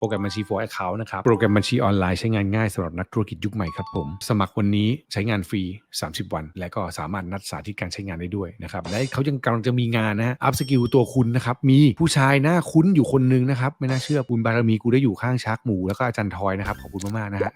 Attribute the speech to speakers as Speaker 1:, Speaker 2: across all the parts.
Speaker 1: โปรแกรมบัญชี for account นะครับ โปรแกรมบัญชีออนไลน์ใช้งานง่ายสำหรับนักธุรกิจยุคใหม่ครับผม สมัครวันนี้ใช้งานฟรี 30 วัน และก็สามารถนัดสาธิตการใช้งานได้ด้วยนะครับ และเขายังกำลังจะมีงานนะฮะ อัพสกิลตัวคุณนะครับ มีผู้ชายหน้าคุ้นอยู่คนหนึงนะครับ ไม่น่าเชื่อบุญบารมีกูได้อยู่ข้างชักหมูแล้วก็อาจารย์ทอยนะครับ ขอบคุณมากๆนะฮะ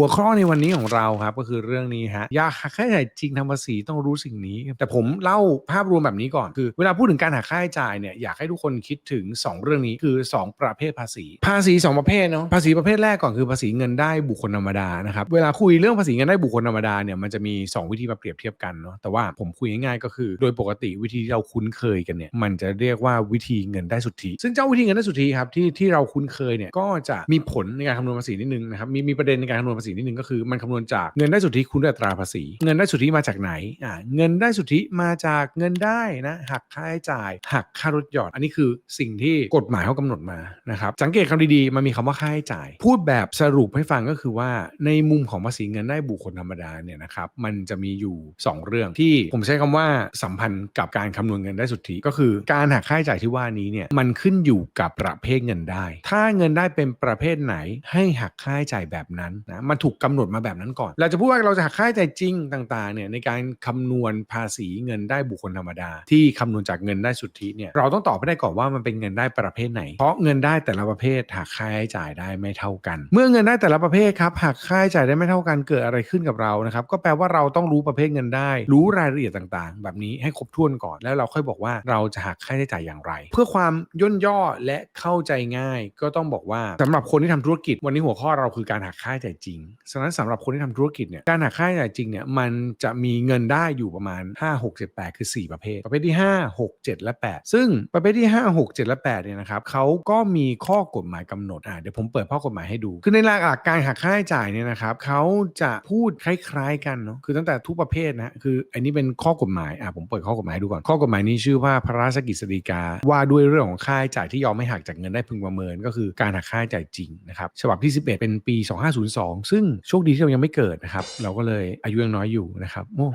Speaker 1: หัวข้อในวันนี้ของเราครับก็คือเรื่องนี้ฮะอยากหักค่าใช้จ่ายจริงทางภาษีต้องรู้สิ่งนี้ แต่ผมเล่าภาพรวมแบบนี้ก่อนคือ เวลาพูดถึงการหักค่าใช้จ่ายเนี่ยอยากให้ทุกคนคิดถึง 2 เรื่องนี้คือ 2 ประเภทภาษี ภาษี 2 ประเภทเนาะภาษีประเภทแรกก่อนคือภาษีเงินได้บุคคลธรรมดานะครับเวลาคุยเรื่องภาษีเงินได้บุคคลธรรมดาเนี่ยมันจะมี 2 วิธีมาเปรียบเทียบกันเนาะแต่ว่าผมคุยง่ายๆก็คือ โดยปกติวิธีที่เราคุ้นเคยกันเนี่ยมันจะเรียกว่าวิธีเงินได้สุทธิซึ่งเจ้าวิธีเงินได้สุทธิครับที่ที่เราคุ้นเคยเนี่ยก็จะมีผลในการคำนวณภาษีนิดนึงนะครับมีมีประเด็นในการคำนวณภาษีนิดนึงก็คือมันคำนวณจากเงินได้สุทธิคูณด้วยอัตราภาษี เงินได้สุทธิมาจากไหนอ่าเงินได้สุทธิมาจากเงินได้นะหักค่าใช้จ่าย หักค่ารถหยอดอันนี้คือสิ่งที่กฎหมายเขากำหนดมานะครับสังเกตคำดีๆมันมีคำว่าค่าใช้จ่าย พูดแบบสรุปให้ฟังก็คือว่าในมุมของภาษีเงินได้บุคคลธรรมดาเนี่ยนะครับมันจะมีอยู่ 2 เรื่องที่ผมใช้คำว่าสัมพันธ์กับการคำนวณเงินได้สุทธิก็คือการหักค่าใช้จ่ายที่ว่านี้เนี่ยมันขึ้นอยู่กับประเภทเงินได้ ถ้าเงินได้เป็นประเภทไหนให้หักค่าใช้จ่ายแบบนั้นนะมันถูกกำหนดมาแบบนั้นก่อน เราจะพูดว่าเราจะหักค่าใช้จ่ายจริงต่างๆเนี่ยในการคำนวณภาษีเงินได้บุคคลธรรมดา ที่คำนวณจากเงินได้สุทธิเนี่ยเราต้องตอบให้ได้ก่อนว่ามันเป็นเงินได้ประเภทไหน เพราะเงินได้แต่ละประเภทหักค่าใช้จ่ายได้ไม่เท่ากัน เมื่อเงินได้แต่ละประเภทครับหักค่าใช้จ่ายได้ไม่เท่ากันเกิดอะไรขึ้นกับเรานะครับก็แปลว่าเราต้องรู้ประเภทเงินได้ รู้รายละเอียดต่างๆ แบบนี้ให้ครบถ้วนก่อนแล้วเราค่อยบอกว่าเราจะหักค่าใช้จ่ายอย่างไร เพื่อความย่นย่อและเข้าใจง่าย ก็ต้องบอกว่าสำหรับคนที่ทำธุรกิจวันนี้หัวข้อเราคือการหักค่าใช้จ่ายจริงฉะนั้นสำหรับคนที่ทำธุรกิจเนี่ยการหักค่าใช้จ่ายจริงเนี่ยมันจะมีเงินได้อยู่ประมาณ 5 6 7 8 คือ 4 ประเภท ประเภทที่ 5 6 7 และ 8 ซึ่งประเภทที่ 5 6 7 และ8เนี่ยนะครับเขาก็มีข้อกฎหมายกำหนดอ่าเดี๋ยวผมเปิดข้อกฎหมายให้ดู คือในหลักการหักค่าใช้จ่ายเนี่ยนะครับเขาจะพูดคล้าย ๆ กันเนาะคือตั้งแต่ทุกประเภทนะคืออันนี้เป็นข้อกฎหมายอ่าผมเปิดข้อกฎหมายดูก่อนข้อกฎหมายนี้ชื่อว่าพระราชกฤษฎีกาว่าด้วยเรื่องของค่าใช้จ่ายที่ยอมไม่หักจากเงินได้พึงประเมิน ก็คือการหักค่าใช้จ่ายจริงนะครับฉบับที่ 11 เป็นปี 2502ซึ่งโชคดีที่เรายังไม่เกิดนะครับ เราก็เลยอายุยังน้อยอยู่นะครับโอ้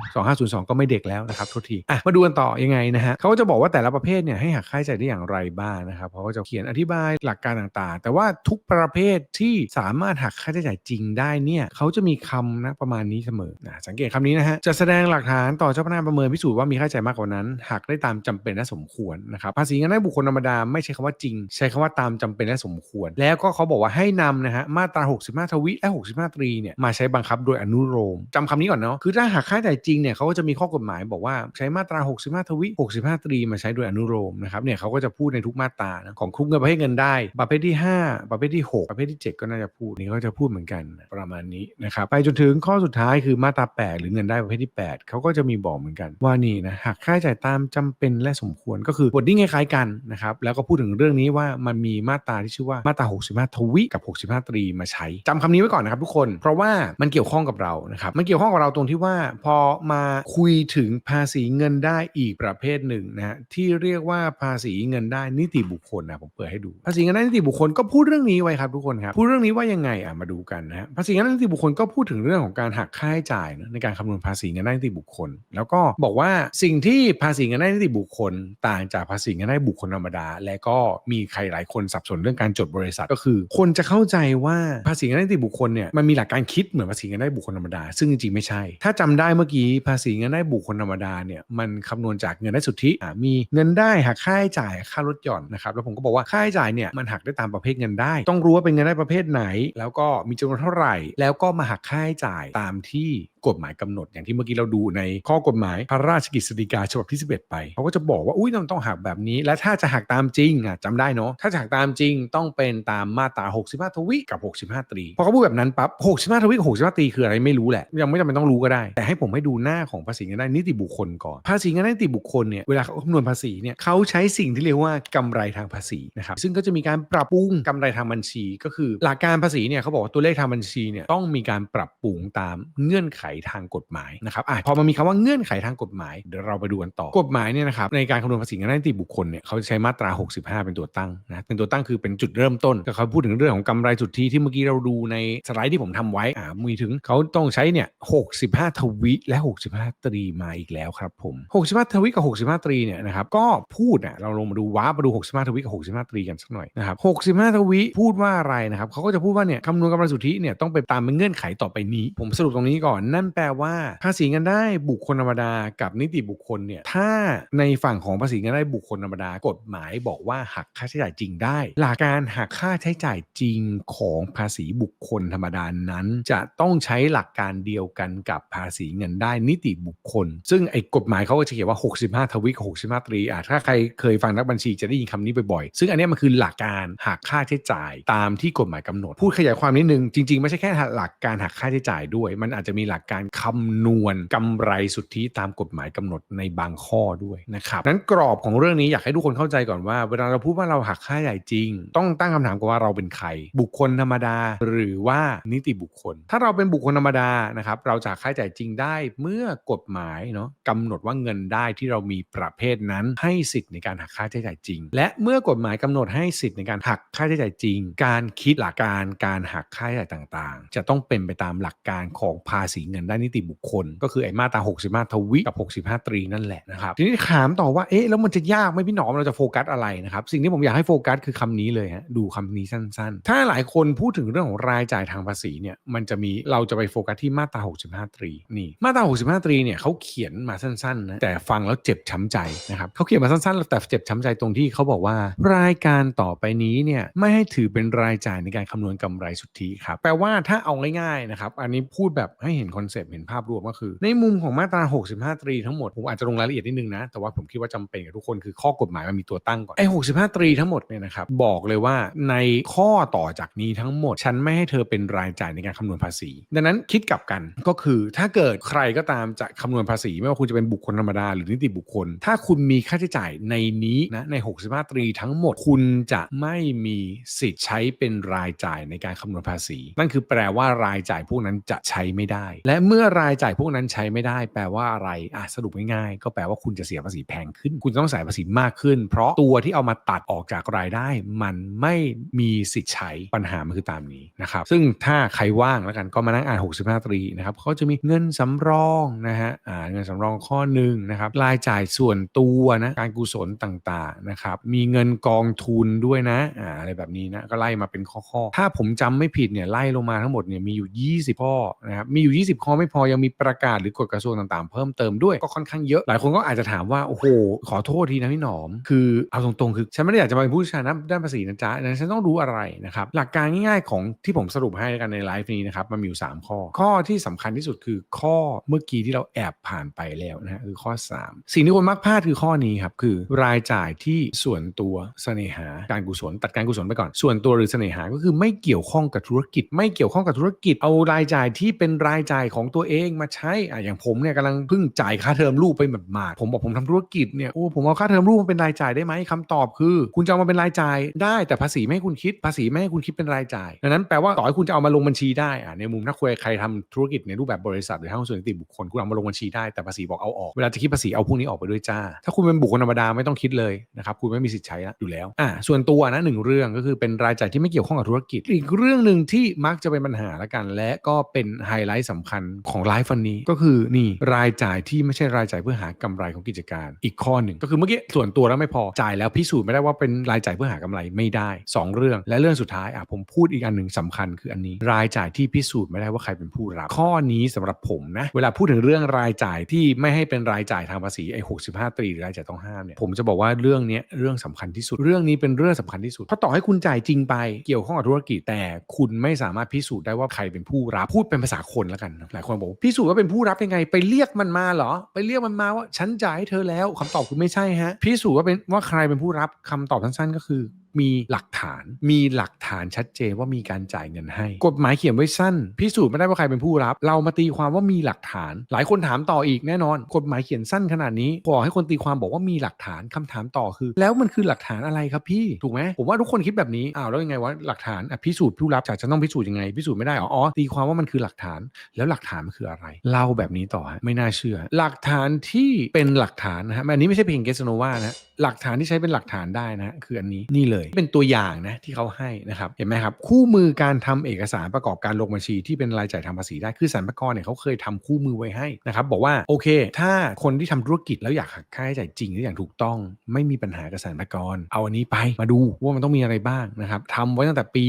Speaker 1: 2502ก็ไม่เด็กแล้วนะครับโทษทีอะมาดูกันต่อยังไงนะฮะเขาก็จะบอกว่าแต่ละประเภทเนี่ยให้หักค่าใช้จ่ายได้อย่างไรบ้างนะครับเขาก็จะเขียนอธิบายหลักการต่างๆ แต่ว่าทุกประเภทที่สามารถหักค่าใช้จ่ายจริงได้เนี่ยเขาจะมีคำนะประมาณนี้เสมอนะสังเกตคำนี้นะฮะจะแสดงหลักฐานต่อเจ้าพนักงานประเมินพิสูจน์ว่ามีค่าใช้จ่ายมากกว่านั้นหักได้ตามจำเป็นและสมควรนะครับภาษีเงินได้บุคคลธรรมดาไม่ใช่คำว่าจริง ใช้คำว่าตามจำเป็นและสมควร แล้วก็เขาบอกว่าให้นำนะฮะมาตรา 65 ทวิและ 65ตรีเนี่ยมาใช้บังคับโดยอนุโลมจำคำนี้ก่อนเนาะคือถ้าหักค่าใช้จ่ายจริงเนี่ยเขาก็จะมีข้อกฎหมายบอกว่าใช้มาตรา 65 ทวิ 65 ตรีมาใช้โดยอนุโลมนะครับเนี่ยเขาก็จะพูดในทุกมาตรานะของคุกเงินประเภทเงินได้ประเภทที่ 5 ประเภทที่ 6 ประเภทที่ 7 ก็น่าจะพูดนี่เขาจะพูดเหมือนกันประมาณนี้นะครับไปจนถึงข้อสุดท้ายคือมาตรา 8 หรือเงินได้ประเภทที่ 8เขาก็จะมีบอกเหมือนกัน ว่านี่นะหักค่าใช้จ่ายตามจำเป็นและสมควรก็คือบทดิ้คล้ายๆกันนะครับแล้วก็พูดถึงเรื่องนี้ว่ามันมีมาตราที่ชื่อว่ามาตรา 65 ทวิกับ 65 ตรีมาใช้จำคำนี้ไว้ก่อนนะครับทุกคน เพราะว่ามันเกี่ยวข้องกับเรานะครับมันเกี่ยวข้องกับเราตรงที่ว่าพอมาคุยถึงภาษีเงินได้อีกประเภทหนึ่งนะฮะที่เรียกว่าภาษีเงินได้นิติบุคคลนะผมเปิดให้ดู ภาษีเงินได้นิติบุคคลก็พูดเรื่องนี้ไว้ครับทุกคนครับพูดเรื่องนี้ว่ายังไงอะมาดูกันนะฮะภาษีเงินได้นิติบุคคลก็พูดถึงเรื่องของการหักค่าใช้จ่ายนะในการคำนวณภาษีเงินได้นิติบุคคล แล้วก็บอกว่าสิ่งที่ภาษีเงินได้นิติบุคคล ต่างจากภาษีเงินได้บุคคลธรรมดา และก็มีใครหลายคนสับสนเรื่องการจดบริษัทก็คือ คนจะเข้าใจว่าภาษีเงินได้นิติบุคคลเนี่ยมันมีหลักการคิดเหมือนภาษีเงินได้บุคคลธรรมดา ซึ่งจริงๆไม่ใช่ ถ้าจำได้เมื่อกี้ภาษีเงินได้บุคคลธรรมดาเนี่ยมันคำนวณจากเงินได้สุทธิมีเงินได้หักค่าใช้จ่ายค่ารถหย่อนนะครับแล้วผมก็บอกว่าค่าใช้จ่ายเนี่ยมันหักได้ตามประเภทเงินได้ ต้องรู้ว่าเป็นเงินได้ประเภทไหน แล้วก็มีจำนวนเท่าไหร่ แล้วก็มาหักค่าใช้จ่ายตามที่กฎหมายกำหนดอย่างที่เมื่อกี้เราดูในข้อกฎหมายพระราชกฤษฎีกาฉบับที่ 11 ไปเขาก็จะบอกว่าอุ้ยต้องต้องหักแบบนี้ และถ้าจะหักตามจริงอะจำได้เนาะถ้าจะหักตามจริงต้องเป็นตามมาตรา65 ทวิกับ 65 ตรีพอเขาพูดแบบนั้นปั๊บ65ทวิกับ65ตรีคืออะไรไม่รู้แหละ ยังไม่จำเป็นต้องรู้ก็ได้ แต่ให้ผมให้ดูหน้าของภาษีเงินได้นิติบุคคลก่อน ภาษีเงินได้นิติบุคคลเนี่ยเวลาเขาคำนวณภาษีเนี่ยเขาใช้สิ่งที่เรียกว่ากำไรทางภาษีนะครับซึ่งก็จะมีการปรับปรุงกำไรทางบัญชี ก็คือ หลักการภาษีเนี่ยเขาบอกว่าตัวเลขทางบัญชีเนี่ยต้องมีการปรับปรุงตามเงื่อนไขทางกฎหมายนะครับอะพอมันมีคำว่าเงื่อนไขทางกฎหมายเดี๋ยวเราไปดูกันต่อกฎหมายเนี่ยนะครับในการคำนวณภาษีเงินได้นิติบุคคลเนี่ยเขาใช้มาตรา 65 เป็นตัวตั้งนะเป็นตัวตั้งคือเป็นจุดเริ่มต้นก็เขาพูดถึงเรื่องของกำไรสุทธิที่เมื่อกี้เราดูในสไลด์ที่ผมผมทำไว้อ่ามีถึงเขาต้องใช้เนี่ย65ทวิและ 65 ตรีมาอีกแล้วครับผม 65 ทวิกับ 65 ตรีเนี่ยนะครับก็พูดอะเราลงมาดูว้าร์ปมาดู 65 ทวิกับ 65 ตรีกันสักหน่อยนะครับ65 ทวิพูดว่าอะไรนะครับเขาก็จะพูดว่าเนี่ยคำนวณกำไรสุทธิเนี่ยต้องไปตามเป็นเงื่อนไขต่อไปนี้ ผมสรุปตรงนี้ก่อน นั่นแปลว่า ภาษีเงินได้บุคคลธรรมดากับนิติบุคคลเนี่ยถ้าในฝั่งของภาษีเงินได้บุคคลธรรมดากฎหมายบอกว่าหักค่าใช้จ่ายจริงได้ หลักการหักค่าใช้จ่ายจริงของภาษีบุคคลธรรมดานั้น จะต้องใช้หลักการเดียวกันกับภาษีเงินได้นิติบุคคล ซึ่งไอ้กฎหมายเขาก็จะเขียนว่า 65 ทวิกับ65 ตรีอะถ้าใครเคยฟังนักบัญชีจะได้ยินคำนี้บ่อยๆ ซึ่งอันนี้มันคือหลักการหักค่าใช้จ่ายตามที่กฎหมายกำหนด พูดขยายความนิดนึง จริงๆ ไม่ใช่แค่หลักการหักค่าใช้จ่ายด้วย มันอาจจะมีหลักการคำนวณกำไรสุทธิตามกฎหมายกำหนดในบางข้อด้วยนะครับนั้นกรอบของเรื่องนี้อยากให้ทุกคนเข้าใจก่อนว่า เวลาเราพูดว่าเราหักค่าใหญ่จริง ต้องตั้งคำถามก่อนว่าเราเป็นใคร บุคคลธรรมดา หรือว่านิติบุคคล ถ้าเราเป็นบุคคลธรรมดานะครับเราจะค่าใช้จ่ายจริงได้เมื่อกฎหมายเนาะกำหนดว่าเงินได้ที่เรามีประเภทนั้นให้สิทธิ์ในการหักค่าใช้จ่ายจริง และเมื่อกฎหมายกำหนดให้สิทธิ์ในการหักค่าใช้จ่ายจริง การคิดหลักการการหักค่าใช้จ่ายต่างๆ จะต้องเป็นไปตามหลักการของภาษีเงินได้นิติบุคคล ก็คือไอ้มาตรา65 ทวิกับ 65 ตรีนั่นแหละนะครับทีนี้ถามต่อว่าเอ๊ะแล้วมันจะยากไหมพี่หนอมเราจะโฟกัสอะไรนะครับสิ่งที่ผมอยากให้โฟกัสคือคำนี้เลยฮะดูคำนี้สั้น ๆ ถ้าหลายคนพูดถึงเรื่องของรายจ่ายทางภาษีเนี่ยมันจะมีเราจะไปโฟกัสที่มาตรา 65 ตรีนี่มาตรา 65 ตรีเนี่ยเขาเขียนมาสั้นๆนะแต่ฟังแล้วเจ็บช้ำใจนะครับเขาเขียนมาสั้นๆ แต่เจ็บช้ำใจตรงที่เขาบอกว่า รายการต่อไปนี้เนี่ยไม่ให้ถือเป็นรายจ่ายในการคำนวณกำไรสุทธิครับแปลว่าถ้าเอาง่ายๆนะครับอันนี้พูดแบบให้เห็นคอนเซปต์เห็นภาพรวมก็คือ ในมุมของมาตรา 65 ตรีทั้งหมดผมอาจจะลงรายละเอียดนิดนึงนะแต่ว่าผมคิดว่าจำเป็นกับทุกคนคือข้อกฎหมายมันมีตัวตั้งก่อนไอ้65 ตรีทั้งหมดเนี่ยนะครับบอกเลยว่าในข้อต่อจากนี้ทั้งหมดฉันไม่ให้เธอเป็นรายจ่ายในการคำนวณภาษี ดังนั้นคิดกลับกันก็คือถ้าเกิดใครก็ตามจะคำนวณภาษี ไม่ว่าคุณจะเป็นบุคคลธรรมดาหรือนิติบุคคล ถ้าคุณมีค่าใช้จ่ายในนี้นะใน 65 ตรีทั้งหมดคุณจะไม่มีสิทธิ์ใช้เป็นรายจ่ายในการคำนวณภาษี นั่นคือแปลว่ารายจ่ายพวกนั้นจะใช้ไม่ได้ และเมื่อรายจ่ายพวกนั้นใช้ไม่ได้ แปลว่าอะไรอะสรุปง่ายๆก็แปลว่าคุณจะเสียภาษีแพงขึ้น คุณต้องเสียภาษีมากขึ้น เพราะตัวที่เอามาตัดออกจากรายได้ มันไม่มีสิทธิ์ใช้ปัญหามันคือตามนี้นะครับซึ่งถ้าใครว่างแล้วกันก็มานั่งอ่าน 65 ตรีนะครับเขาจะมีเงินสำรองนะฮะอ่าเงินสำรองข้อหนึ่งนะครับรายจ่ายส่วนตัวนะการกุศลต่างๆนะครับมีเงินกองทุนด้วยนะอ่าอะไรแบบนี้นะก็ไล่มาเป็นข้อๆถ้าผมจำไม่ผิดเนี่ยไล่ลงมาทั้งหมดเนี่ยมีอยู่ 20 ข้อนะครับมีอยู่ 20 ข้อไม่พอยังมีประกาศหรือกฎกระทรวงต่างๆ เพิ่มเติมด้วยก็ค่อนข้างเยอะ หลายคนก็อาจจะถามว่าโอ้โหขอโทษทีนะพี่หนอม คือเอาตรงๆคือฉันไม่ได้อยากจะมาเป็นผู้ชี่ยวชาญด้านภาษีนะจ๊ะฉันต้องรู้อะไรนะครับหลักการง่ายๆของที่ผมสรุปให้กันในไลฟ์นี้นะครับมันมีอยู่ 3 ข้อ ข้อที่สำคัญที่สุดคือข้อเมื่อกี้ที่เราแอบผ่านไปแล้วนะคือข้อ 3 สิ่งที่คนมักพลาดคือข้อนี้ครับคือรายจ่ายที่ส่วนตัวเสน่หาการกุศลตัดการกุศลไปก่อน ส่วนตัวหรือเสน่หาก็คือไม่เกี่ยวข้องกับธุรกิจ ไม่เกี่ยวข้องกับธุรกิจ เอารายจ่ายที่เป็นรายจ่ายของตัวเองมาใช้อะอย่างผมเนี่ยกำลังเพิ่งจ่ายค่าเทอมลูกไปแบบมาผมบอกผมทำธุรกิจเนี่ยโอ้ผมเอาค่าเทอมลูกมาเป็นรายจ่ายได้ไหมคำตอบคือ คุณจะเอามาเป็นรายจ่ายได้แต่ภาษีไม่ให้คุณคิดภาษีไม่ให้คุณคิดเป็นรายจ่ายดังนั้นแปลว่าต่อให้คุณจะเอามาลงบัญชีได้อะในมุมถ้าคุยใครทำธุรกิจในรูปแบบบริษัทหรือห้างส่วนนิติบุคคลคุณเอามาลงบัญชีได้แต่ภาษีบอกเอาออกเวลาจะคิดภาษีเอาพวกนี้ออกไปด้วยจ้า ถ้าคุณเป็นบุคคลธรรมดาไม่ต้องคิดเลยนะครับคุณไม่มีสิทธิ์ใช้ละอยู่แล้วอ่าส่วนตัวนะหนึ่งเรื่องก็คือเป็นรายจ่ายที่ไม่เกี่ยวข้องกับธุรกิจ อีกเรื่องหนึ่งที่มักจะเป็นปัญหาละกัน และก็เป็นไฮไลท์สำคัญของไลฟ์วันนี้ก็คือนี่รายจ่ายที่ไม่ใช่รายจ่ายเพื่อหากำไรของกิจการ อีกข้อหนึ่งก็คือเมื่อกี้ส่วนตัวแล้วไม่พอจ่ายแล้วพิสูจน์ไม่ได้ว่าเป็นรายจ่ายเพื่อหากำไรไม่ได้สองเรื่องและเรื่องสุดท้ายอะผมพูดอีกอันหนึ่งสำคัญคืออันนี้รายจ่ายที่พิสูจน์ไม่ได้ว่าใครเป็นผู้รับ ข้อนี้สำหรับผมนะ เวลาพูดถึงเรื่องรายจ่ายที่ไม่ให้เป็นรายจ่ายทางภาษีไอ้65ตรีหรือรายจ่ายต้องห้ามเนี่ยผมจะบอกว่าเรื่องนี้เรื่องสำคัญที่สุด เรื่องนี้เป็นเรื่องสำคัญที่สุดเพราะต่อให้คุณจ่ายจริงไปเกี่ยวข้องกับธุรกิจ แต่คุณไม่สามารถพิสูจน์ได้ว่าใครเป็นผู้รับพูดเป็นภาษาคนแล้วกันหลายคนบอกพิสูจน์ว่าเป็นผู้รับยังไง ไปเรียกมันมาเหรอ ไปเรียกมันมาว่าฉันจ่ายให้เธอแล้วคำตอบคือไม่ใช่ฮะพิสูจน์ว่าเป็นว่าใครเป็นผู้รับคำตอบสั้นๆก็คือ มีหลักฐาน มีหลักฐานชัดเจนว่ามีการจ่ายเงินให้ กฎหมายเขียนไว้สั้น พิสูจน์ไม่ได้ว่าใครเป็นผู้รับ เรามาตีความว่ามีหลักฐาน หลายคนถามต่ออีกแน่นอน กฎหมายเขียนสั้นขนาดนี้ขอให้คนตีความบอกว่ามีหลักฐานคำถามต่อคือ แล้วมันคือหลักฐานอะไรครับพี่ถูกไหมผมว่าทุกคนคิดแบบนี้อ้าวแล้วยังไงวะหลักฐานพิสูจน์ผู้รับจะจะต้องพิสูจน์ยังไงพิสูจน์ไม่ได้หรออ๋อตีความว่ามันคือหลักฐาน แล้วหลักฐานมันคืออะไรเล่าแบบนี้ต่อไม่น่าเชื่อ หลักฐานที่เป็นหลักฐานนะฮะอันนี้ไม่ใช่เพียงเกสโนวานะหลักฐานที่ใช้เป็นหลักฐานได้นะคืออันนี้นี่เลยเป็นตัวอย่างนะที่เขาให้นะครับเห็นไหมครับคู่มือการทำเอกสารประกอบการลงบัญชีที่เป็นรายจ่ายทางภาษีได้คือสรรพากรเนี่ยเขาเคยทำคู่มือไว้ให้นะครับบอกว่าโอเค ถ้าคนที่ทำธุรกิจแล้วอยากหักค่าใช้จ่ายจริงและอย่างถูกต้อง ไม่มีปัญหากับสรรพากรเอาอันนี้ไปมาดูว่ามันต้องมีอะไรบ้างนะครับทำไว้ตั้งแต่ปี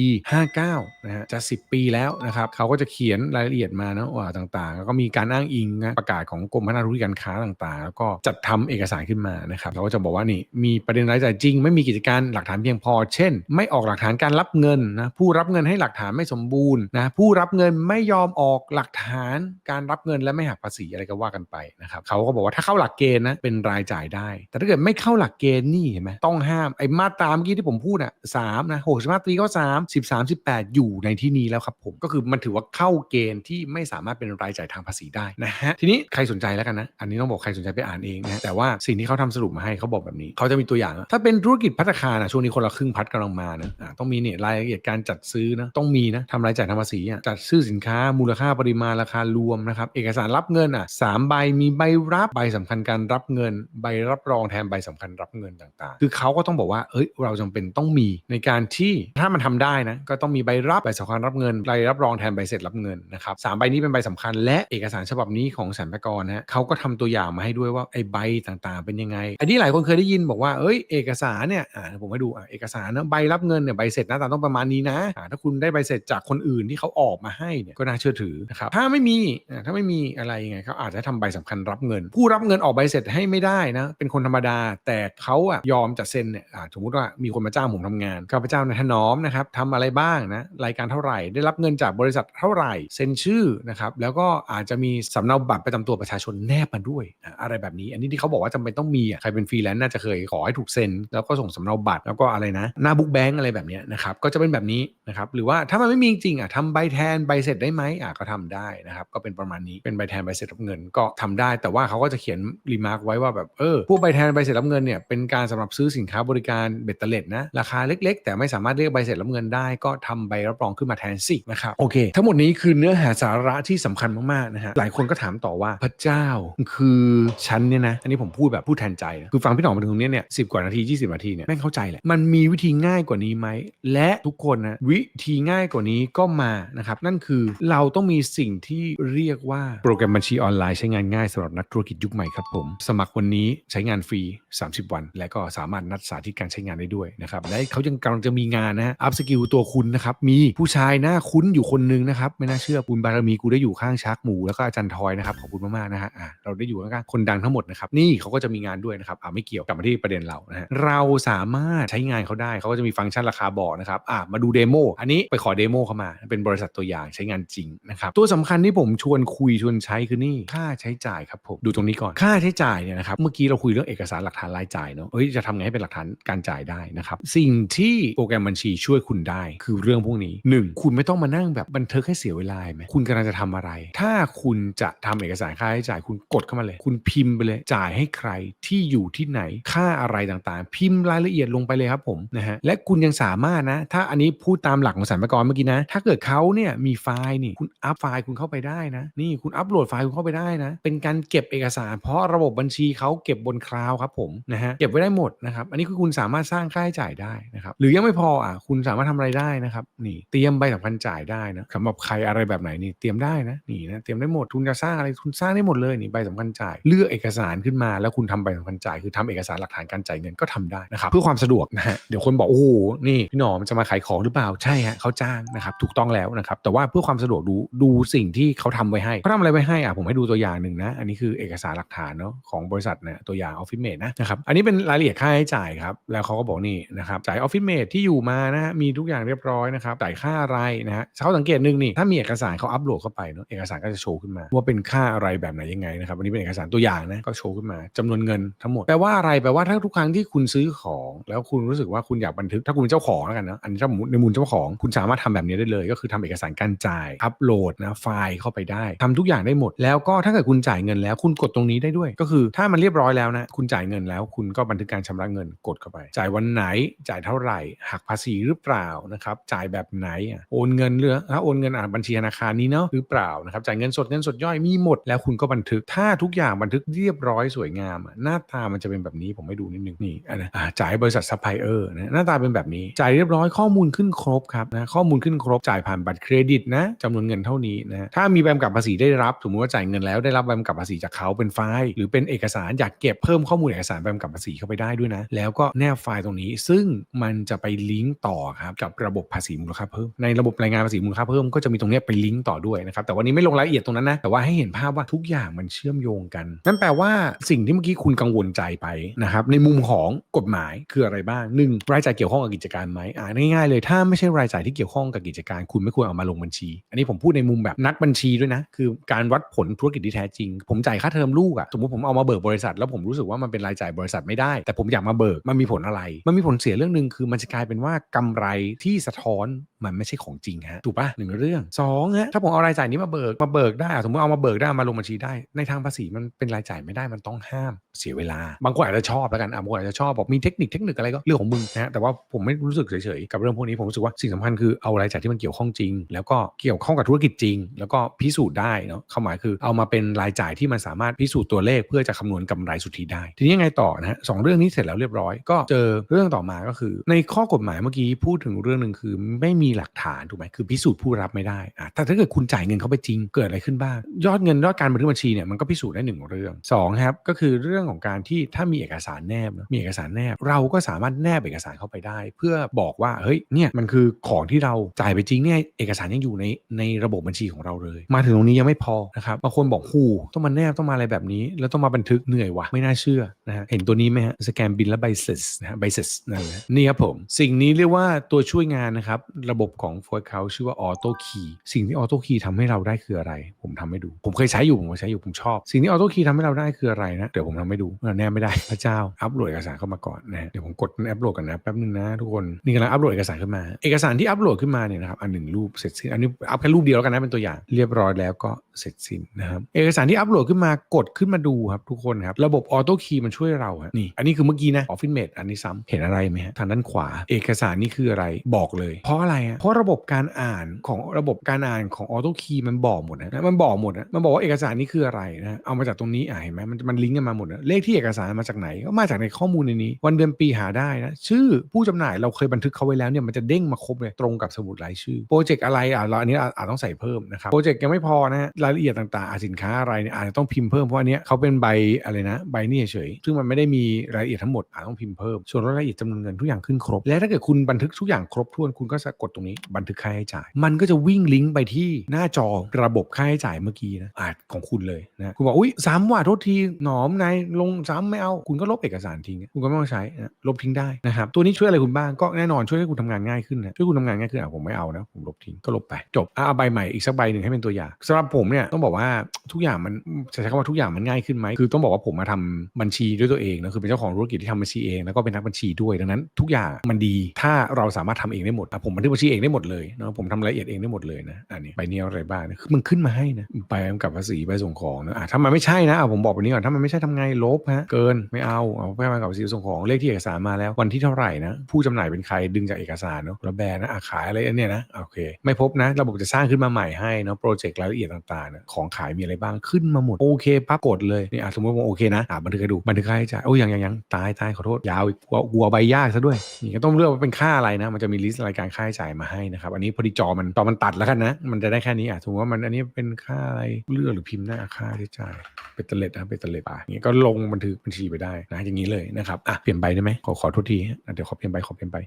Speaker 1: 59นะฮะจะ 10 ปีแล้วนะครับเขาก็จะเขียนรายละเอียดมานะว่าต่างๆ แล้วก็มีการอ้างอิงนะประกาศของกรมพัฒนาธุรกิจการค้าต่างๆ แล้วก็จัดทำเอกสารขึ้นมานะครับเขาก็จะบอกว่านี่มีประเด็นรายจ่ายจริง ไม่มีกิจการหลักฐานเพียงพอ เช่น ไม่ออกหลักฐานการรับเงินนะผู้รับเงินให้หลักฐานไม่สมบูรณ์นะผู้รับเงินไม่ยอมออกหลักฐานการรับเงินและไม่หักภาษีอะไรก็ว่ากันไปนะครับเขาก็บอกว่าถ้าเข้าหลักเกณฑ์นะเป็นรายจ่ายได้ แต่ถ้าเกิดไม่เข้าหลักเกณฑ์นี่เห็นไหมต้องห้ามไอ้มาตราเมื่อกี้ที่ผมพูดอะสามนะหกสิบห้าตรีก็สามสิบสามสิบแปดอยู่ในที่นี้แล้วครับผมก็คือมันถือว่าเข้าเกณฑ์ที่ไม่สามารถเป็นรายจ่ายทางภาษีได้นะฮะทีนี้ใครสนใจแล้วกันนะอันนี้ต้องบอกใครสนใจไปอ่านเองนะแต่ว่าสิ่งที่เขาทำสรุปมาให้เขาบอกแบบนี้เขาจะมีตัวอย่าง ถ้าเป็นธุรกิจพัตตาคารนะช่วงนี้คนละครึ่งพัดกำลังมานะอ่าต้องมีเนี่ยรายละเอียดการจัดซื้อนะต้องมีนะทำรายจ่ายทางภาษีจัดซื้อสินค้ามูลค่าปริมาณราคารวมนะครับเอกสารรับเงินอะสามใบมีใบรับใบสำคัญการรับเงิน ใบรับรองแทนใบสำคัญรับเงินต่างๆ คือเขาก็ต้องบอกว่าเอ้ยเราจำเป็นต้องมีในการที่ถ้ามันทำได้นะก็ต้องมีใบรับใบสำคัญรับเงินใบรับรองแทนใบเสร็จรับเงินนะครับสามใบนี้เป็นใบสำคัญ และเอกสารฉบับนี้ของสรรพากรนะฮะเขาก็ทำตัวอย่างมาให้ด้วยว่าไอ้ใบต่างๆ เป็นยังไง อันนี้หลายคนเคยได้ยินบอกว่าเอ้ยเอกสารเนี่ยอ่าผมให้ดูอะเอกสารนะใบรับเงินเนี่ยใบเสร็จหน้าตาต้องประมาณนี้นะอ่าถ้าคุณได้ใบเสร็จจากคนอื่นที่เขาออกมาให้เนี่ยก็น่าเชื่อถือนะครับถ้าไม่มีอ่าถ้าไม่มีอะไรยังไงเขาอาจจะทำใบสำคัญรับเงิน ผู้รับเงินออกใบเสร็จให้ไม่ได้นะเป็นคนธรรมดา แต่เขาอะยอมจะเซ็นเนี่ยอ่าสมมติว่ามีคนมาจ้างผมทำงานข้าพเจ้าในถนอมนะครับทำอะไรบ้างนะรายการเท่าไหร่ ได้รับเงินจากบริษัทเท่าไหร่เซ็นชื่อนะครับแล้วก็อาจจะมีสำเนาบัตรประจำตัวประชาชนแนบมาด้วย อะอะไรแบบนี้ อันนี้ที่เขาบอกว่าจำเป็นต้องมีอะใครเป็นฟรีแลนซ์น่าจะเคยขอให้ถูกเซ็น แล้วก็ส่งสำเนาบัตรแล้วก็อะไรนะหน้าบุ๊กแบงก์อะไรแบบนี้นะครับก็จะเป็นแบบนี้นะครับหรือว่าถ้ามันไม่มีจริงอะทำใบแทนใบเสร็จได้ไหมอะก็ทำได้นะครับก็เป็นประมาณนี้เป็นใบแทนใบเสร็จรับเงินก็ทำได้ แต่ว่าเขาก็จะเขียนรีมาร์กไว้ว่าแบบเออพวกใบแทนใบเสร็จรับเงินเนี่ยเป็นการสำหรับซื้อสินค้าบริการเบ็ดเตล็ดนะราคาเล็ก ๆ แต่ไม่สามารถเรียกใบเสร็จรับเงินได้ ก็ทำใบรับรองขึ้นมาแทนสินะครับโอเค ทั้งหมดนี้คือเนื้อหาสาระที่สำคัญมากๆนะฮะหลายคนก็ถามต่อว่าพระเจ้าคือฉันเนี่ยนะอันนี้ผมพูดแบบพูดแทนใจนะคือฟังพี่หน่องมาถึงรงนี้เนี่ยสิกว่านาที 20 นาทีเนี่ยแม่งเข้าใจแหละมันมีวิธีง่ายกว่านี้ไหมและทุกคนนะวิธีง่ายกว่านี้ก็มานะครับนั่นคือเราต้องมีสิ่งที่เรียกว่าโปรแกรมบัญชีออนไลน์ใช้งานง่ายสำหรับนักธุรกิจยุคใหม่ครับผม สมัครวันนี้ใช้งานฟรี 30 วัน และก็สามารถนัดสาธิตการใช้งานได้ด้วยนะครับและเขายังกำลังจะมีงานนะอัพสกิลตัวคุณนะครับมีผู้ชายหน้าคุ้นอยู่คนหนึงนะครับไม่น่าเชื่อบุญบารมีกูได้อยู่ข้างชักหมูแล้วก็อาจารย์ทอยนะครับขอบคุณมากๆนะฮะเราได้อยู่ข้างๆคนดังทั้งหมดนะครับนี่เขาก็จะมีงานด้วยนะครับอ่าไม่เกี่ยวกลับมาที่ประเด็นเรานะฮะเราสามารถใช้งานเขาได้เขาก็จะมีฟังก์ชันราคาบอกนะครับอ่ามาดูเดโมอันนี้ไปขอเดโมเข้ามา เป็นบริษัทตัวอย่างใช้งานจริงนะครับตัวสำคัญที่ผมชวนคุยชวนใช้คือนี่ค่าใช้จ่ายครับผมดูตรงนี้ก่อนค่าใช้จ่ายเนี่ยนะครับเมื่อกี้เราคุยเรื่องเอกสารหลักฐานรายจ่ายเนาะเอ้ยจะทำไงให้เป็นหลักฐานการจ่ายได้นะครับสิ่งที่โปรแกรมบัญชีช่วยคุณได้คือเรื่องพวกนี้หนึ่งคุณไม่ต้องมานั่งแบบบันทึกให้เสียเวลาไหมคุณกำลังจะทำอะไร ถ้าคุณจะทำเอกสารค่าใช้จ่าย คุณกดเข้ามาเลย คุณพิมพ์ไปเลยจ่ายให้ใครที่อยู่ที่ไหนค่าอะไรต่างๆ พิมพ์รายละเอียดลงไปเลยครับผมนะฮะและคุณยังสามารถนะ ถ้าอันนี้พูดตามหลักของสรรพากรเมื่อกี้นะ ถ้าเกิดเขาเนี่ยมีไฟล์นี่คุณอัพไฟล์คุณเข้าไปได้นะ นี่คุณอัพโหลดไฟล์คุณเข้าไปได้นะ เป็นการเก็บเอกสาร เพราะระบบบัญชีเขาเก็บบนคลาวด์ครับผมนะฮะเก็บไว้ได้หมดนะครับอันนี้คือคุณสามารถสร้างค่าใช้จ่ายได้นะครับหรือยังไม่พออะคุณสามารถทำอะไรได้นะครับนี่เตรียมใบสำคัญจ่ายได้นะสำหรับใครอะไรแบบไหนนี่เตรียมได้นะนี่นะเตรียมได้หมดคุณจะสร้างอะไรคุณสร้างได้หมดเลยนี่ใบสำคัญจ่ายเลือกเอกสารขึ้นมา แล้วคุณทำใบสำคัญจ่ายคือทำเอกสารลักฐานการจ่ายเงินก็ทำได้นะครับเพื่อความสะดวกนะฮะเดี๋ยวคนบอกโอ้โหนี่พี่หนอมจะมาขายของหรือเปล่าใช่ฮะเขาจ้างนะครับถูกต้องแล้วนะครับแต่ว่าเพื่อความสะดวกดูดูสิ่งที่เขาทำไว้ให้เขาทำอะไรไว้ให้อะผมให้ดูตัวอย่างหนึ่งนะอันนี้คือเอกสารหลักฐานเนาะของบริษัทเนี่ยตัวอย่างออฟฟิศเมดนะนะครับอันนี้เป็นรายละเอียดค่าใช้จ่ายครับแล้วเขาก็บอกนี่นะครับจ่ายออฟฟิศเมดที่อยู่มานะฮะมีทุกอย่างเรียบร้อยนะครับจ่ายค่าอะไรนะฮะเขาสังเกตหนึ่งนี่ถ้ามีเอกสารเขาอัปโหลดเข้าไปเนาะเอกสารก็จะโชว์ขึ้นมา ว่าเป็นค่าอะไรแบบไหนยังไงนะครับอันนี้เป็นเอกสารตัวอย่างนะก็โชว์ขึ้นมาจำนวนเงินทั้งหมดแปลว่าอะไรแปลว่าถ้าทุกครั้งที่คุณซื้อของ แล้วคุณรู้สึกว่าคุณอยากบันทึกถ้าคุณเป็นเจ้าของแล้วกันนะอันนี้ถ้าในมุมเจ้าของคุณสามารถทำแบบนี้ได้เลย ก็คือทำเอกสารการจ่ายอัปโหลดนะไฟล์เข้าไปได้ทำทุกอย่างได้หมด แล้วก็ถ้าเกิดคุณจ่ายเงินแล้ว คุณกดตรงนี้ได้ด้วย ก็คือถ้ามันเรียบร้อยแล้วนะคุณจ่ายเงินแล้ว คุณก็บันทึกการชำระเงินกดเข้าไป จ่ายวันไหนจ่ายเท่าไหร่หักภาษีหรือเปล่านะครับจ่ายแบบไหนโอนเงินเรือถ้าโอนเงินอ่านบัญชีธนาคารนี้เนาะหรือเปล่านะครับจ่ายเงินสดเงินสดย่อยมีหมด แล้วคุณก็บันทึกถ้าทุกอย่างบันทึกเรียบร้อยสวยงามหน้าตามันจะเป็นแบบนี้ผมไม่ดูนิดนึงนี่นะจ่ายบริษัทซัพพลายเออร์นะหน้าตาเป็นแบบนี้ จ่ายเรียบร้อยข้อมูลขึ้นครบครับนะข้อมูลขึ้นครบจ่ายผ่านบัตรเครดิตนะจำนวนเงินเท่านี้นะถ้ามีใบกำกับภาษีได้รับสมมติว่าจ่ายเงินแล้วได้รับใบกำกับภาษีจากเขาเป็นไฟล์ หรือเป็นเอกสารอยากเก็บเพิ่มข้อมูลเอกสารใบกำกับภาษีเข้าไปได้ด้วยนะ แล้วก็แนบไฟล์ตรงนี้ ซึ่งมันจะไปลิงก์ต่อครับกับระบบภาษีมูลค่าเพิ่มในระบบรายงานภาษีมูลค่าเพิ่มก็จะมีตรงนี้ไปลิงก์ต่อด้วยนะครับแต่วันนี้ไม่ลงรายละเอียดตรงนั้นนะแต่ว่าให้เห็นภาพว่าทุกอย่างมันเชื่อมโยงกันนั่นแปลว่าสิ่งที่เมื่อกี้คุณกังวลใจไปนะครับในมุมของกฎหมายคืออะไรบ้างหนึ่งรายจ่ายเกี่ยวข้องกับกิจการไหมอ่าง่ายๆเลย ถ้าไม่ใช่รายจ่ายที่เกี่ยวข้องกับกิจการ คุณไม่ควรเอามาลงบัญชี อันนี้ผมพูดในมุมแบบนักบัญชีด้วยนะ คือการวัดผลธุรกิจที่แท้จริง ผมจ่ายค่าเทอมลูกอะสมมติผมเอามาเบิกบริษัท แล้วผมรู้สึกว่ามันเป็นรายจ่ายบริษัทไม่ได้ แต่ผมอยากมาเบิกมันมีผลอะไร มันมีผลเสียเรื่องหนึ่งคือมันจะกลายเป็นว่ากำไรที่สะท้อนมันไม่ใช่ของจริงฮะถูกปะหนึ่งเรื่องสองฮะถ้าผมเอารายจ่ายนี้มาเบิกมาเบิกได้สมมติเอามาเบิกได้มาลงบัญชีได้ ในทางภาษีมันเป็นรายจ่ายไม่ได้มันต้องห้ามเสียเวลา บางคนอาจจะชอบแล้วกันอะบางคนอาจจะชอบบอกมีเทคนิคเทคนิคอะไรก็เรื่องของมึงนะฮะแต่ว่าผมไม่รู้สึกเฉยๆกับเรื่องพวกนี้ผมรู้สึกว่าสิ่งสำคัญคือเอารายจ่ายที่มันเกี่ยวข้องจริง แล้วก็เกี่ยวข้องกับธุรกิจจริง แล้วก็พิสูจน์ได้เนาะควาหมายคือเอามาเป็นรายจ่ายที่มันสามารถพิสูจน์ตัวเลข เพื่อจะคำนวณกำไรสุทธิได้ ทีนี้ยังไงต่อนะฮะสองเรื่องนี้เสร็จแล้วเรียบร้อย ก็เจอเรื่องต่อมาก็คือ ในข้อกฎหมายเมื่อกี้พูดถึงเรื่องหนึ่งคือไม่มีหลักฐานถูกไหมคือพิสูจน์ผู้รับไม่ได้อะแต่ถ้าเกิดคุณจ่ายเงินเขาไปจริงเกิดอะไรขึ้นบ้าง ยอดเงินยอดการบันทึกบัญชีเนี่ยมันก็พิสูจน์ได้หนึ่งเรื่องสองครับก็คือเรื่องของการที่ถ้ามีเอกสารแนบนะมีเอกสารแนบ เราก็สามารถแนบเอกสารเข้าไปได้ เพื่อบอกว่าเฮ้ยเนี่ยมันคือของที่เราจ่ายไปจริงเนี่ยเอกสารยังอยู่ในในระบบบัญชีของเราเลย มาถึงตรงนี้ยังไม่พอนะครับบางคนบอกหูต้องมาแนบต้องมาอะไรแบบนี้ แล้วต้องมาบันทึกเหนื่อยวะไม่น่าเชื่อนะฮะเห็นตัวนี้ไหมฮะสแกนบินและไบเซสนะฮะไบเซสนั่นแหละนี่ครับผม สิ่งนี้เรียกว่าตัวช่วยงานนะครับระบบของ f o r เขาชื่อว่า Auto Key สิ่งที่ Auto Key ทำให้เราได้คืออะไร ผมทำให้ดู ผมเคยใช้อยู่ผมใช้อยู่ผมชอบ สิ่งที่ Auto Key ทำให้เราได้คืออะไรนะ เดี๋ยวผมทำให้ดูแน่ไม่ได้พระเจ้าอัปโหลดเอกสารเข้ามาก่อนนะฮะเดี๋ยวผมกดอัปโหลดกันนะแป๊บนึงนะทุกคนนี่กำลังอัปโหลดเอกสารขึ้นมา เอกสารที่อัปโหลดขึ้นมาเนี่ยนะครับอันหนึ่งรูปเสร็จสิ้นอันนี้อัพแค่รูปเดียวแล้วกันนะเป็นตัวอย่างเรียบร้อยแล้วก็เสร็จสิ้นนะครับเอกสารที่อัปโหลดขึ้นมากดขึ้นมาดูครับทุกคนครับระบบออโต้คีย์มันช่วยเราฮะนี่อันนี้คือเมื่อกี้นะออฟฟิศเมดอันนี้ซ้ำเห็นอะไรไหมฮะทางด้านขวา เอกสารนี่คืออะไรบอกเลย เพราะอะไรฮะเพราะระบบการอ่านของระบบการอ่านของออโต้คีย์มันบอกหมดนะมันบอกหมดนะมันบอกว่าเอกสารนี่คืออะไรนะเอามาจากตรงนี้อะเห็นไหมมันมันลิงก์กันมาหมดนะเลขที่เอกสารมาจากไหนก็มาจากในข้อมูลในนี้ วันเดือนปีหาได้นะชื่อผู้จำหน่ายเราเคยบันทึกเขาไว้แล้วเนี่ยมันจะเด้งมาครบเลยตรงกับสมุดรายชื่อโปรเจกต์อะไรอะเราอันนี้อาจต้องใส่เพิ่มนะครับโปรเจกต์ยังไม่พอนะรายละเอียดต่างๆสินค้าอะไรเนี่ยอาจจะต้องพิมพ์เพิ่มเพราะอันเนี้ยเขาเป็นใบอะไรนะใบนี่เฉยๆซึ่งมันไม่ได้มีรายละเอียดทั้งหมดอาจต้องพิมพ์เพิ่มส่วนรายละเอียดจำนวนเงินทุกอย่างขึ้นครบ และถ้าเกิดคุณบันทึกทุกอย่างครบถ้วนคุณก็จะกดตรงนี้บันทึกค่าใช้จ่าย มันก็จะวิ่งลิงก์ไปที่หน้าจอระบบค่าใช้จ่ายเมื่อกี้นะอาจของคุณเลยนะคุณบอกอุ้ยซ้ำว่ะโทษทีหนอมนายลงซ้ำไม่เอาคุณก็ลบเอกสารทิ้งคุณก็ไม่ต้องใช้นะลบทิ้งได้นะครับตัวนี้ช่วยอะไรคุณบ้างก็แน่นอนช่วยให้คุณทำงานง่ายขึ้นนะช่วยคุณทำงานง่ายขึ้นอะผมไม่เอานะผมลบทิ้งก็ลบไปจบเอาใบใหม่อีกสักใบหนึ่งให้เป็นตัวอย่างสำหรับผมเนี่ยต้องบอกว่าทุกอย่างมันจะใช้คำว่าทุกอย่างมันง่ายขึ้นไหมคือต้องบอกว่าผมมาทำบัญชีด้วยตัวเองนะคือเป็นเจ้าของธุรกิจที่ทำบัญชีเองแล้วก็เป็นนักบัญชีด้วยดังนั้น ทุกอย่างมันดีถ้าเราสามารถทำเองได้หมดผมบันทึกบัญชีเองได้หมดเลยเนาะผมทำรายละเอียดเองได้หมดเลยนะอันนี้ใบนี้อะไรบ้างนะคือมันขึ้นมาให้นะใบกำกับภาษีใบส่งของนะอะถ้ามันไม่ใช่นะอะผมบอกแบบนี้ก่อนถ้ามันไม่ใช่ทำไงลบฮะเกินไม่เอาเอาใบกำกับภาษีส่งของเลขที่เอกสารมาแล้ววันที่เท่าไหร่นะผู้จำหน่ายเป็นใครดึงจากเอกสารเนาะแล้วแบรนด์นะอะขายอะไรอันเนี้ยนะโอเค ไม่พบนะ ระบบจะสร้างขึ้นมาใหม่ให้เนาะโปรเจกต์รายละเอียดต่างๆนะของขายมีอะไรบ้างขึ้นมาหมดโอเคปั๊บกดเลยนี่อะสมมติว่าโอเคนะอะบันทึกให้ดูบันทึกค่าใช้จ่ายโอ้ยยังยังยังตายตายขอโทษยาวอีกวกลัวใบยากซะด้วยนี่ก็ต้องเลือกว่าเป็นค่าอะไรนะมันจะมีลิสต์รายการค่าใช้จ่ายมาให้นะครับ อันนี้พอดีจอมันจอมันตัดแล้วกันนะ มันจะได้แค่นี้อะถือว่ามันอันนี้เป็นค่าอะไรเลือกหรือพิมพ์หน้าค่าใช้จ่ายเป็นเตล็ดนะเป็นเตล็ดไปอย่างนี้ก็ลงบันทึกบัญชีไปได้นะอย่างนี้เลยนะครับอะเปลี่ยนใบได้ไหมขอขอโทษทีอะเดี๋ยวขอเปลี่ยนใบขอเปลี่ยนใบ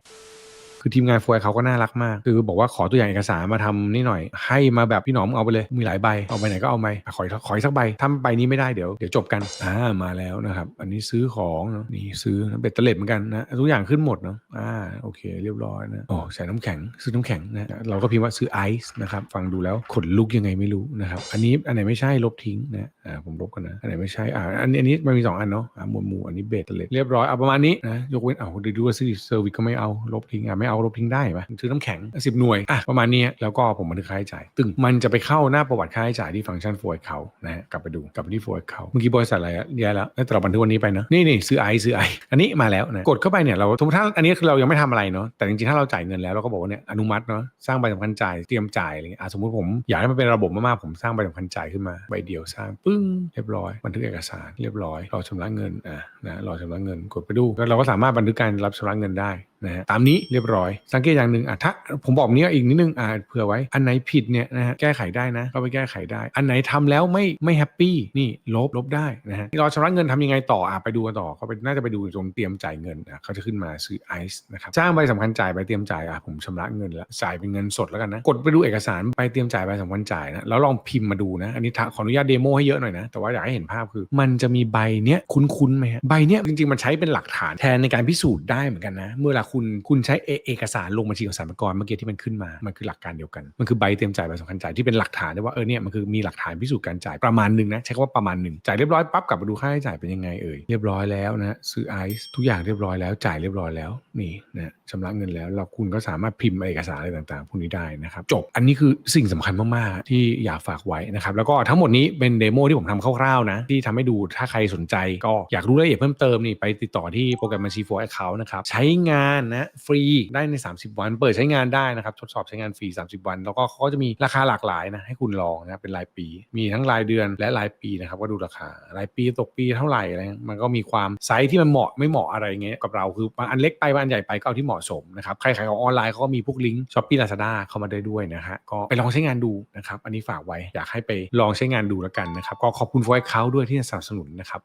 Speaker 1: คือทีมงานฟวยเขาก็น่ารักมาก คือบอกว่าขอตัวอย่างเอกสารมาทำนี่หน่อย ให้มาแบบพี่หนอมเอาไปเลย มีหลายใบ เอาไปไหนก็เอาไปขอขออีกสักใบถ้าใบนี้ไม่ได้เดี๋ยวเดี๋ยวจบกัน อ่า มาแล้วนะครับ อันนี้ซื้อของเนอะนี่ซื้อนะเบ็ดเตล็ดเหมือนกันนะ ทุกอย่างขึ้นหมดเนาะ อ่า โอเค เรียบร้อยนะ อ๋อ ใส่น้ำแข็ง ซื้อน้ำแข็งนะ เราก็พิมพ์ว่าซื้อไอซ์นะครับ ฟังดูแล้วขนลุกยังไงไม่รู้นะครับ อันนี้อันไหนไม่ใช่ลบทิ้งนะ อ่า ผมลบกันนะ อันไหนไม่ใช่ อ่า อันนี้อันนี้มันมีสองอันเนาะ อ่า หมวดหมู่ อันนี้เบ็ดเตล็ดเรียบร้อย เอาประมาณนี้นะ ยกเว้น เอาดูดูว่าซื้อเซอร์วิสก็ไม่เอา ลบทิ้งอ่าไม่ไม่เอาลบทิ้งได้ปะซื้อน้ำแข็ง 10 หน่วยอะประมาณนี้แล้วก็ผมบันทึกค่าใช้จ่ายตึงมันจะไปเข้าหน้าประวัติค่าใช้จ่ายที่ฟังก์ชัน for account นะฮะกลับไปดูกลับไปที่ for account เมื่อกี้บริษัทอะไรอะแย่แล้วแต่เราบันทึกวันนี้ไปเนะนี่นี่ซื้อไอซ์ซื้อไอซ์อันนี้มาแล้วนะกดเข้าไปเนี่ยเราสมมติถ้าอันนี้คือเรายังไม่ทำอะไรเนาะแต่จริงๆถ้าเราจ่ายเงินแล้วเราก็บอกว่าเนี่ยอนุมัติเนาะสร้างใบสำคัญจ่ายเตรียมจ่ายอะไรเงี้ยอะสมมติผมอยากให้มันเป็นระบบมากๆผมสร้างใบสำคัญจ่ายขึ้นมาใบเดียวสร้างปึ้งเรียบร้อยบันทึกเอกสารเรียบร้อยรอชำระเงินอะนะรอชำระเงินกดไปดูแล้วเราก็สามารถบันทึกการรับชำระเงินได้นะฮะตามนี้เรียบร้อย สังเกตอย่างหนึ่งอะถ้าผมบอกนี้อีกนิดนึงอะเผื่อไว้ อันไหนผิดเนี่ยนะฮะแก้ไขได้นะก็ไปแก้ไขได้ อันไหนทำแล้วไม่ไม่แฮปปี้นี่ลบลบได้นะฮะรอชำระเงินทำยังไงต่ออะไปดูกันต่อเขาไปน่าจะไปดูตรงเตรียมจ่ายเงินอะเขาจะขึ้นมาซื้อไอซ์นะครับจ้างใบสำคัญจ่ายไปเตรียมจ่ายอะผมชำระเงินแล้วจ่ายเป็นเงินสดแล้วกันนะกดไปดูเอกสารไปเตรียมจ่ายใบสำคัญจ่ายนะแล้วลองพิมพ์มาดูนะอันนี้ขออนุญาตเดโมให้เยอะหน่อยนะแต่ว่าอยากให้เห็นภาพคือ มันจะมีใบเนี้ยคุ้นๆไหมฮะใบเนี้ยจริงๆมันใช้เป็นหลักฐานแทนในการพิสูจน์ได้เหมือนกันนะเมื่อเวลาคุณคุณใช้เอเอกสารลงบัญชีของสรรพากรเมื่อกี้ที่มันขึ้นมา มันคือหลักการเดียวกัน มันคือใบเตรียมจ่ายใบสำคัญจ่ายที่เป็นหลักฐานได้ว่าเออเนี่ยมันคือมีหลักฐานพิสูจน์การจ่ายประมาณหนึ่งนะใช้คำว่าประมาณหนึ่งจ่ายเรียบร้อยปั๊บกลับมาดูค่าใช้จ่ายเป็นยังไงเอ่ยเรียบร้อยแล้วนะซื้อไอซ์ทุกอย่างเรียบร้อยแล้วจ่ายเรียบร้อยแล้วนี่นะชำระเงินแล้วเราคุณก็สามารถพิมพ์เอกสารอะไรต่างๆพวกนี้ได้นะครับจบอันนี้คือสิ่งสำคัญมากๆที่อยากฝากไว้นะครับแล้วก็ทั้งหมดนี้เป็นเดโมที่ผมทำคร่าวๆนะที่ทำให้ดูถ้าใครสนใจก็อยากรู้รายละเอียดเพิ่มเติมนี่ไปติดต่อที่โปรแกรมบัญชี for account นะครับใช้งานนะฟรีได้ใน 30 วัน เปิดใช้งานได้นะครับทดสอบใช้งานฟรี 30 วัน แล้วก็เขาจะมีราคาหลากหลายนะให้คุณลองนะเป็นรายปี มีทั้งรายเดือนและรายปีนะครับก็ดูราคารายปีตกปีเท่าไหร่อะไรมันก็มีความไซส์ที่มันเหมาะไม่เหมาะอะไรเงี้ยกับเราคือบางอันเล็กไปบางอันใหญ่ไปก็เอาที่เหมาะสมนะครับใครขายของออนไลน์เขาก็มีพวกลิงก์ช้อปปี้ลาซาด้าเข้ามาได้ด้วยนะฮะก็ไปลองใช้งานดูนะครับอันนี้ฝากไว้อยากให้ไปลองใช้งานดูแล้วกันนะครับก็ขอบคุณ for account ด้วยที่สนับสนุนนะครับ